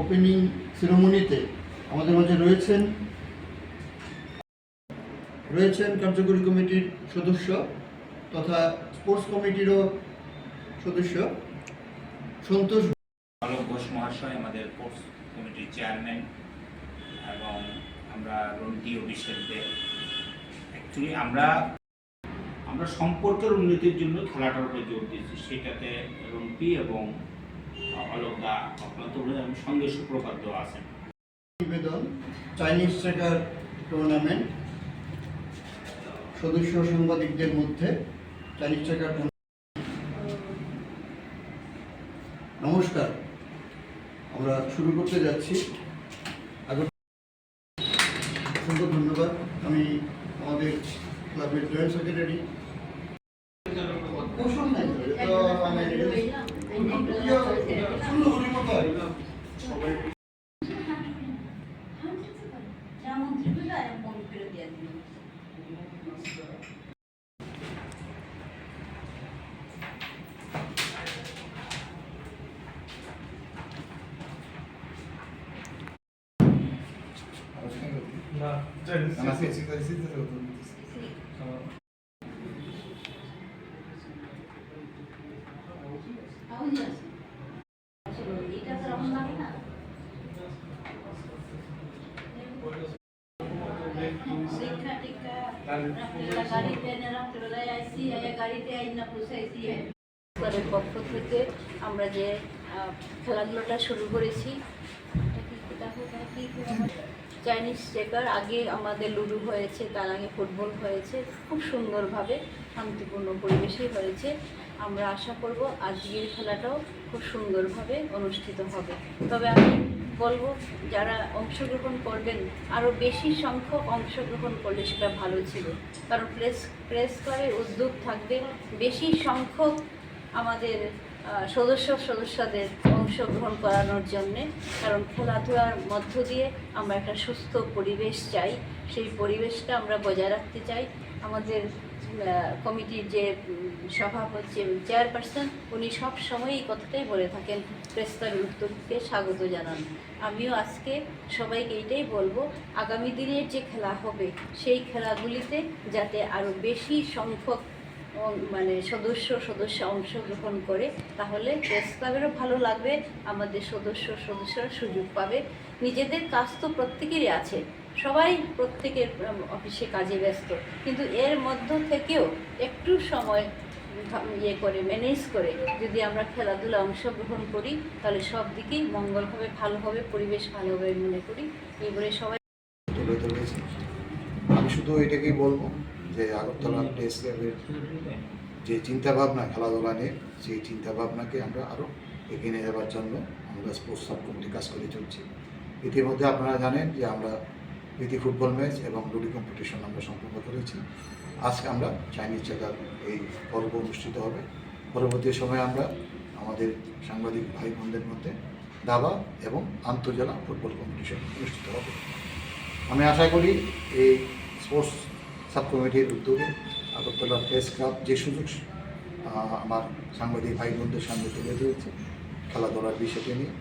Opening সেরেমনিতে আমাদের মাঝে রয়েছেন রয়েছেন কার্যকরী কমিটির সদস্য তথা স্পোর্টস কমিটিরও সদস্য সন্তোষ আলোক ঘোষ মহাশয়, আমাদের স্পোর্টস কমিটির চেয়ারম্যান এবং আমরা রন্টি অভিষেকদের অ্যাকচুয়ালি আমরা আমরা সম্পর্কের উন্নতির জন্য খেলাটার উপরে জোর দিয়েছি। সেটাতে রন্টি এবং অলোক দা অক্লান্ত সঙ্গে সুপ্রভাত আছেন। নিবেদন চাইনিজ ট্রেকার টুর্নামেন্ট সদস্য সাংবাদিকদের মধ্যে চাইনিজ ট্রেকার নমস্কার, আমরা শুরু করতে যাচ্ছি। অসংখ্য ধন্যবাদ। আমি আমাদের ক্লাবের জয়েন্ট সেক্রেটারি গাড়িতে আইনা পুষাইছি ক্লাবের পক্ষ থেকে আমরা যে খেলাধুলাটা শুরু করেছি চাইনিজ চেকার আগে আমাদের লুডু হয়েছে, তার আগে ফুটবল হয়েছে, খুব সুন্দরভাবে শান্তিপূর্ণ পরিবেশে হয়েছে। আমরা আশা করব আজকের খেলাটাও খুব সুন্দরভাবে অনুষ্ঠিত হবে। তবে আমি বলব, যারা অংশগ্রহণ করবেন আরও বেশি সংখ্যক অংশগ্রহণ করলে সেটা ভালো ছিল। কারণ প্রেস প্রেস করে উদ্যোগ থাকবে। বেশি সংখ্যক আমাদের সদস্য সদস্যদের অংশগ্রহণ করানোর জন্যে, কারণ খেলাধুলার মধ্য দিয়ে আমরা একটা সুস্থ পরিবেশ চাই। সেই পরিবেশটা আমরা বজায় রাখতে চাই। আমাদের কমিটির যে সভাপতি চেয়ারপারসন, উনি সব সময় এই কথাটাই বলে থাকেন। প্রেস্তার উদ্যোগকে স্বাগত জানান। আমিও আজকে সবাইকে এইটাই বলব, আগামী দিনের যে খেলা হবে, সেই খেলাগুলিতে যাতে আরও বেশি সংখ্যক মানে সদস্য সদস্য অংশগ্রহণ করে, তাহলে প্রেস ক্লাবেরও ভালো লাগবে, আমাদের সদস্য সদস্যরা সুযোগ পাবে। নিজেদের কাজ তো প্রত্যেকেরই আছে। সবাই প্রত্যেকের অফিসে কাজে ব্যস্ত। কিন্তু এর মধ্য থেকেও একটু সময় ইয়ে করে ম্যানেজ করে যদি আমরা খেলাধুলা অংশগ্রহণ করি, তাহলে সব দিকেই মঙ্গল হবে, ভালো হবে, পরিবেশ ভালো হবে মনে করি। এই বলে সবাই আমি শুধু এটাকেই বলব। যে আগরতলা প্রেস ক্লাবের যে চিন্তাভাবনা, খেলাধুলা নিয়ে, সেই চিন্তাভাবনাকে আমরা আরও এগিয়ে নিয়ে যাওয়ার জন্য আমরা স্পোর্টস সাব কমিটি কাজ করে চলছি। ইতিমধ্যে আপনারা জানেন যে আমরা প্রীতি ফুটবল ম্যাচ এবং লুডি কম্পিটিশন আমরা সম্পন্ন করেছি। আজকে আমরা চাইনিজ জায়গার এই পর্ব অনুষ্ঠিত হবে। পরবর্তী সময়ে আমরা আমাদের সাংবাদিক ভাই বোনদের মধ্যে দাবা এবং আন্তজেলা ফুটবল কম্পিটিশন অনুষ্ঠিত হবে। আমি আশা করি এই স্পোর্টস সাব কমিটির উদ্যোগে আগরতলা প্রেস ক্লাব যে সুযোগ আমার সাংবাদিক ভাই বোনদের সামনে তুলে ধরেছে। খেলাধুলার বিষয়টি নিয়ে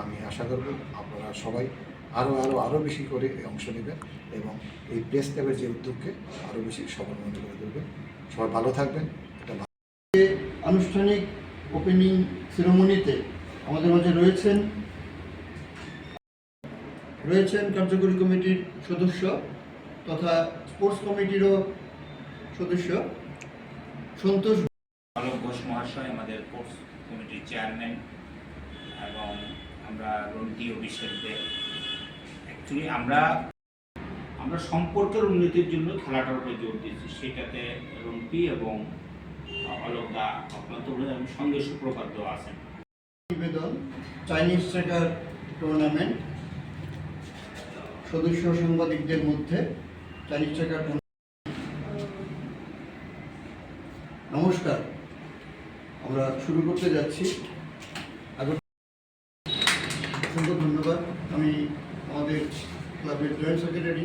আমি আশা করব আপনারা সবাই আরও আরও আরও বেশি করে অংশ নেবেন এবং এই প্রেস ক্লাবের যে উদ্যোগকে আরও বেশি সবার মনে করে দেবেন সবাই ভালো থাকবেন। এটা আনুষ্ঠানিক ওপেনিং সেরেমনিতে আমাদের মাঝে রয়েছেন রয়েছেন কার্যকরী কমিটির সদস্য তথা স্পোর্টস কমিটিরও সদস্য সন্তোষ আলোক ঘোষ মহাশয় আমাদের স্পোর্টস কমিটির চেয়ারম্যান এবং আমরা রন্টি অভিষেকদের। অ্যাকচুয়ালি আমরা আমরা সম্পর্কের উন্নতির জন্য খেলাটার উপরে জোর দিয়েছি। সেটাতে রন্টি এবং অলোক দা অক্লান্ত এবং সঙ্গে সুপ্রভাত আছেন নিবেদন চাইনিজ ট্রেকার টুর্নামেন্ট সদস্য সাংবাদিকদের মধ্যে নমস্কার আমরা শুরু করতে যাচ্ছি অসংখ্য ধন্যবাদ আমি আমাদের ক্লাবের জয়েন্ট সেক্রেটারি